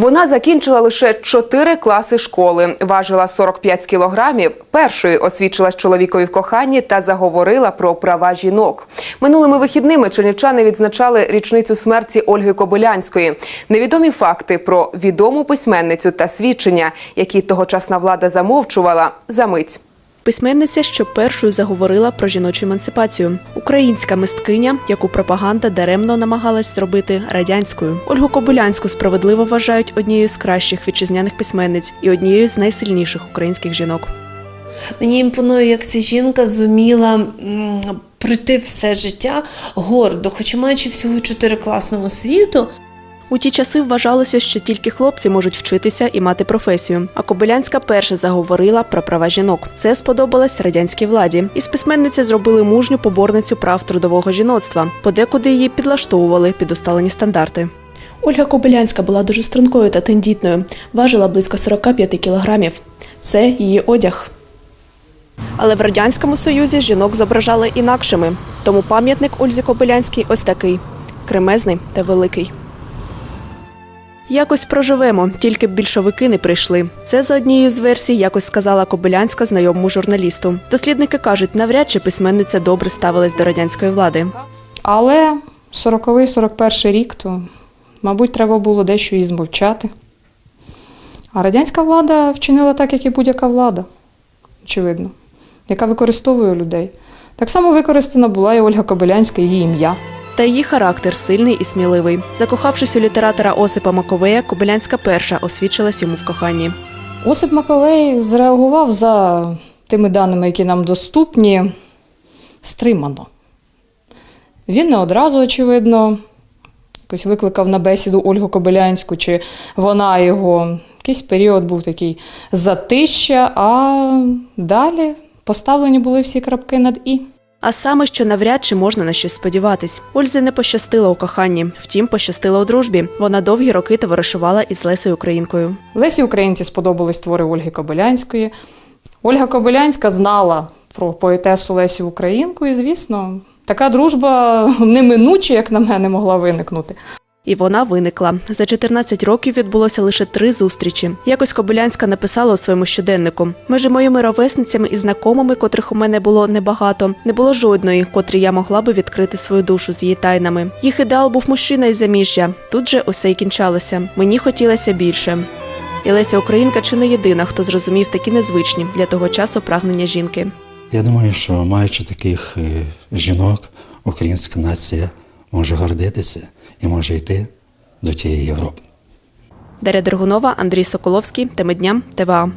Вона закінчила лише 4 класи школи, важила 45 кілограмів. Першою освічилась чоловікові в коханні та заговорила про права жінок. Минулими вихідними чернівчани відзначали річницю смерті Ольги Кобилянської. Невідомі факти про відому письменницю та свідчення, які тогочасна влада замовчувала, за мить. Письменниця, що першою заговорила про жіночу емансипацію. Українська мисткиня, яку пропаганда даремно намагалась зробити радянською. Ольгу Кобилянську справедливо вважають однією з кращих вітчизняних письменниць і однією з найсильніших українських жінок. Мені імпонує, як ця жінка зуміла пройти все життя гордо, хоча маючи всього чотири класну освіту, У ті часи вважалося, що тільки хлопці можуть вчитися і мати професію. А Кобилянська перша заговорила про права жінок. Це сподобалось радянській владі. Із письменниці зробили мужню поборницю прав трудового жіноцтва. Подекуди її підлаштовували під усталені стандарти. Ольга Кобилянська була дуже стрункою та тендітною, важила близько 45 кілограмів. Це її одяг. Але в радянському союзі жінок зображали інакшими. Тому пам'ятник Ользі Кобилянській ось такий кремезний та великий. Якось проживемо, тільки б більшовики не прийшли. Це за однією з версій, якось сказала Кобилянська знайомому журналісту. Дослідники кажуть, навряд чи письменниця добре ставилась до радянської влади. Але 40-41 рік, то, мабуть, треба було дещо і змовчати. А радянська влада вчинила так, як і будь-яка влада, очевидно, яка використовує людей. Так само використана була і Ольга Кобилянська, її ім'я. Та її характер сильний і сміливий. Закохавшись у літератора Осипа Маковея, Кобилянська перша освічилась йому в коханні. Осип Маковей зреагував за тими даними, які нам доступні, стримано. Він не одразу, очевидно, якось викликав на бесіду Ольгу Кобилянську, чи вона його. Якийсь період був такий затища, а далі поставлені були всі крапки над І. А саме, що навряд чи можна на щось сподіватись. Ользі не пощастило у коханні, втім, пощастило у дружбі. Вона довгі роки товаришувала із Лесею Українкою. Лесі Українці сподобались твори Ольги Кобилянської. Ольга Кобилянська знала про поетесу Лесі Українку, і, звісно, така дружба неминуче, як на мене, могла виникнути. І вона виникла. За 14 років відбулося лише три зустрічі. Якось Кобилянська написала у своєму щоденнику: між моїми ровесницями і знайомими, котрих у мене було небагато, не було жодної, котрій я могла би відкрити свою душу з її тайнами. Їх ідеал був мужчина із заміжжя. Тут же усе й кінчалося. Мені хотілося більше. І Леся Українка чи не єдина, хто зрозумів такі незвичні для того часу прагнення жінки. Я думаю, що маючи таких е, жінок, українська нація може гордитися і може йти до тієї Європи. Дар'я Дергунова, Андрій Соколовський, Теми дня, ТВА.